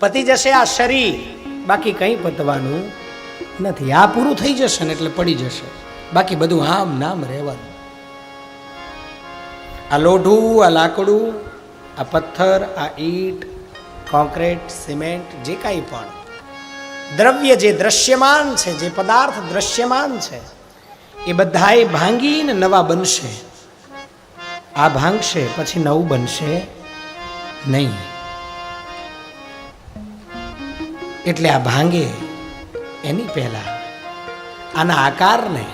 પતી જશે આ શરીર. બાકી કંઈ પતવાનું નથી. આ પૂરું થઈ જશે ને એટલે પડી જશે. બાકી બધું આમ નામ રહેવાનું. આ લોઢું, આ લાકડું, આ પથ્થર, આ ઈટ કોન્ક્રીટ સિમેન્ટ, જે કાંઈ પણ. દ્રવ્ય જે દ્રશ્યમાન છે, જે પદાર્થ દ્રશ્યમાન છે, એ બધાએ ભાંગીને નવા બનશે. આ ભાંગશે, પછી નવું બનશે નહીં. એટલે આ ભાંગે એની પહેલા આના આકારને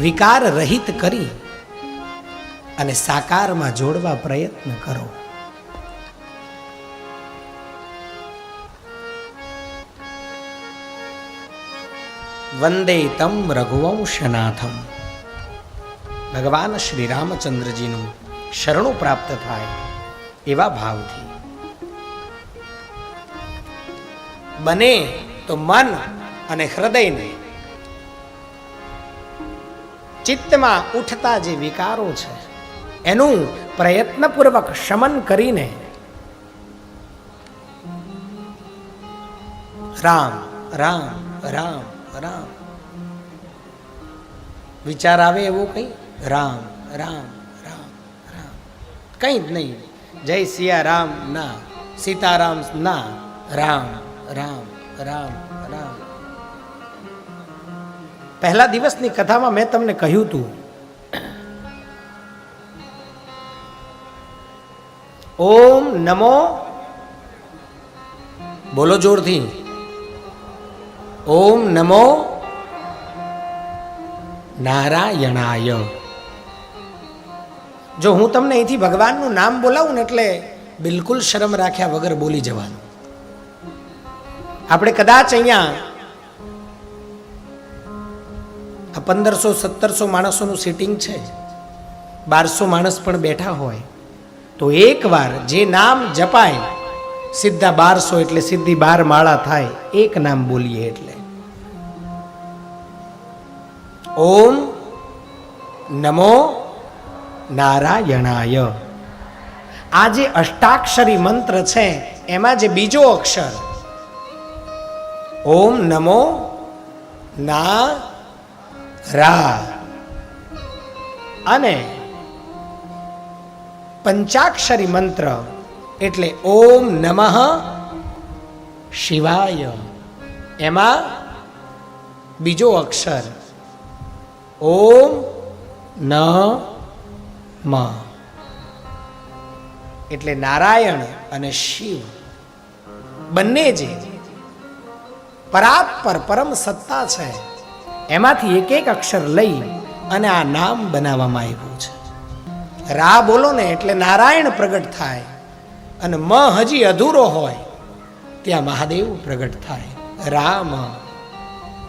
વિકાર રહિત કરી અને સાકારમાં જોડવા પ્રયત્ન કરો. વંદે તમ રઘુવંશનાથમ. ભગવાન શ્રી રામચંદ્રજીનું શરણું પ્રાપ્ત થાય એવા ભાવથી. બને તો મન અને હૃદયને ચિત્તમાં ઉઠતા જે વિકારો છે, એનું પ્રયત્નપૂર્વક શમન કરીને રામ રામ રામ રામ. વિચાર આવે એવું કંઈ? રામ રામ રામ રામ. કંઈ જ નહીં. જય સિયા રામ ના, સીતારામ ના, રામ. રામ રામ રામ. પહેલા દિવસની કથામાં મેં તમને કહ્યું હતું ઓમ નમો, બોલો જોરથી, ઓમ નમો નારાયણાય. જો હું તમને અહીંથી ભગવાનનું નામ બોલાવું ને એટલે બિલકુલ શરમ રાખ્યા વગર બોલી જવાનું. આપણે કદાચ અહીંયા પંદરસો, સત્તરસો માણસોનું સિટિંગ છે બારસો માણસ પણ બેઠા હોય તો એકવાર જે નામ જપાય, સીધા બારસો એટલે સીધી બાર માળા થાય, એક નામ બોલીએ એટલે. ઓમ નમો નારાયણાય. આ જે અષ્ટાક્ષરી મંત્ર છે, એમાં જે બીજો અક્ષર ઓમ નમો ના રા. અને પંચાક્ષરી મંત્ર એટલે ઓમ નમઃ શિવાય. એમાં બીજો અક્ષર ઓમ ન મ એટલે નારાયણ અને શિવ બંને જે પરાત્પર પરમ સત્તા છે. એમાંથી એક એક અક્ષર લઈ અને આ નામ બનાવવામાં આવ્યું છે. રા બોલો ને એટલે નારાયણ પ્રગટ થાય અને મ હજી અધૂરો હોય. ત્યાં મહાદેવ પ્રગટ થાય. રામ